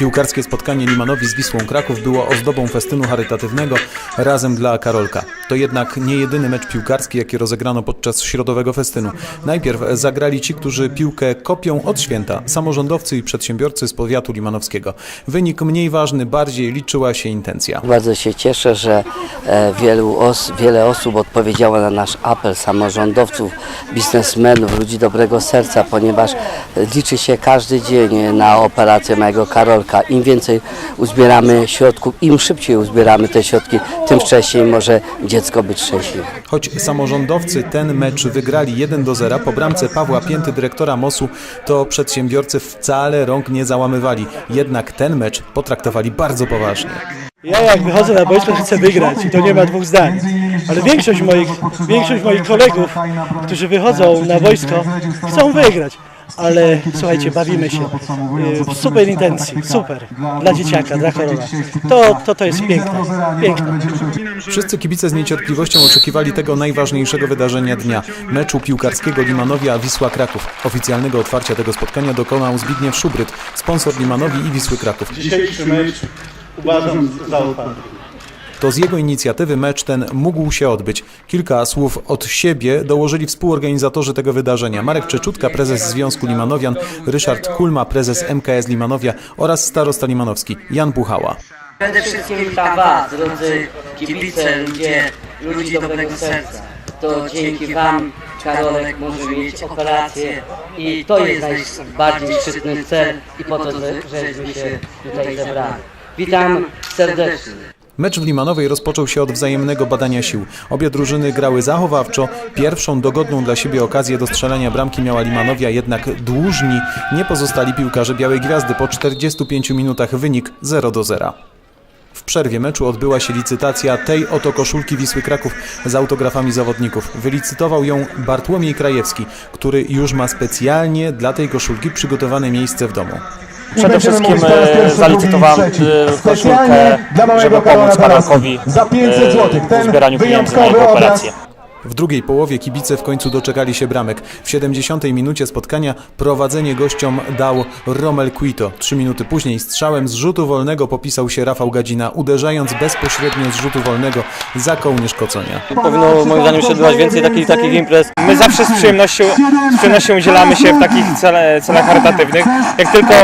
Piłkarskie spotkanie Limanowi z Wisłą Kraków było ozdobą festynu charytatywnego Razem dla Karolka. To jednak nie jedyny mecz piłkarski, jaki rozegrano podczas środowego festynu. Najpierw zagrali ci, którzy piłkę kopią od święta, samorządowcy i przedsiębiorcy z powiatu limanowskiego. Wynik mniej ważny, bardziej liczyła się intencja. Bardzo się cieszę, że e, wielu os, wiele osób odpowiedziało na nasz apel samorządowców, biznesmenów, ludzi dobrego serca, ponieważ e, liczy się każdy dzień na operację mojego Karolka. Im więcej uzbieramy środków, im szybciej uzbieramy te środki, tym wcześniej może dziecko być szczęśliwe. Choć samorządowcy ten mecz wygrali 1 do 0 po bramce Pawła Pięty, dyrektora MOS-u, to przedsiębiorcy wcale rąk nie załamywali. Jednak ten mecz potraktowali bardzo poważnie. Ja jak wychodzę na boisko, chcę wygrać i to nie ma dwóch zdań. Ale większość moich, większość moich kolegów, którzy wychodzą na boisko, chcą wygrać. Ale słuchajcie, bawimy się. W super intencji, super. Dla dzieciaka, dla choroba. To, to, to jest piękne. Piękne. Wszyscy kibice z niecierpliwością oczekiwali tego najważniejszego wydarzenia dnia meczu piłkarskiego Limanowia Wisła Kraków. Oficjalnego otwarcia tego spotkania dokonał Zbigniew Szubryt, sponsor Limanowi i Wisły Kraków. Dzisiejszy mecz uważam za uchwalony. To z jego inicjatywy mecz ten mógł się odbyć. Kilka słów od siebie dołożyli współorganizatorzy tego wydarzenia. Marek Czeczutka, prezes Związku Limanowian, Ryszard Kulma, prezes MKS Limanowia oraz starosta limanowski Jan Buchała. Przede wszystkim witam Was, drodzy kibice, ludzie, ludzi dobrego serca. To dzięki Wam Karolek może mieć operację i to jest najbardziej szczytny cel i po to, że- żeśmy się tutaj zebrali. Witam serdecznie. Mecz w Limanowej rozpoczął się od wzajemnego badania sił. Obie drużyny grały zachowawczo. Pierwszą dogodną dla siebie okazję do strzelania bramki miała Limanowia, jednak dłużni nie pozostali piłkarze Białej Gwiazdy. Po 45 minutach wynik 0 do 0. W przerwie meczu odbyła się licytacja tej oto koszulki Wisły Kraków z autografami zawodników. Wylicytował ją Bartłomiej Krajewski, który już ma specjalnie dla tej koszulki przygotowane miejsce w domu. Przede wszystkim e, zalicytowałem e, koszulkę, żeby pomóc Karolkowi za 500 e, zł. w zbieraniu pieniędzy na jego operację. W drugiej połowie kibice w końcu doczekali się bramek. W 70 minucie spotkania prowadzenie gościom dał Romel Quito. Trzy minuty później strzałem z rzutu wolnego popisał się Rafał Gadzina, uderzając bezpośrednio z rzutu wolnego za kołnierz Koconia. Powinno moim zdaniem się odbywać więcej takich, takich imprez. My zawsze z przyjemnością, z przyjemnością udzielamy się w takich celach charytatywnych. Jak tylko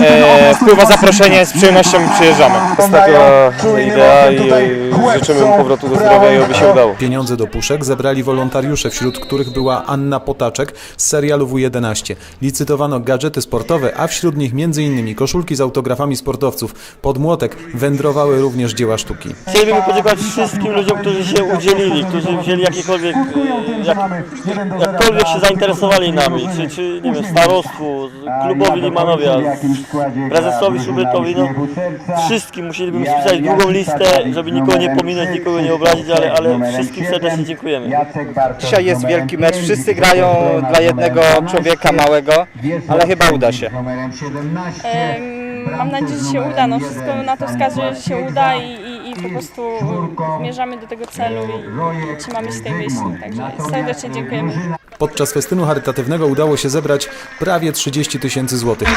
e, wpływa zaproszenie, z przyjemnością przyjeżdżamy. jest taka idea i życzymy mu powrotu do zdrowia i oby się udało. Pieniądze do puszek zebrali wolontariusze, wśród których była Anna Potaczek z serialu W11. Licytowano gadżety sportowe, a wśród nich m.in. koszulki z autografami sportowców. Pod młotek wędrowały również dzieła sztuki. Chcielibyśmy podziękować wszystkim ludziom, którzy się udzielili, którzy wzięli jakiekolwiek, e, jak, jakkolwiek się zainteresowali nami, czy, czy nie wiem, starostwu, klubowi Limanowia, prezesowi Szubrytowi, no wszystkim musielibyśmy spisać długą listę, żeby nikogo nie pominąć, nikogo nie obrazić, ale, ale wszystkim serdecznie dziękujemy. Dzisiaj jest wielki mecz, wszyscy grają dla jednego człowieka małego, ale chyba uda się. Mam nadzieję, że się uda. No, wszystko na to wskazuje, że się uda i, i, i po prostu zmierzamy do tego celu i trzymamy się tej myśli. Także serdecznie dziękujemy. Podczas festynu charytatywnego udało się zebrać prawie 30 tysięcy złotych.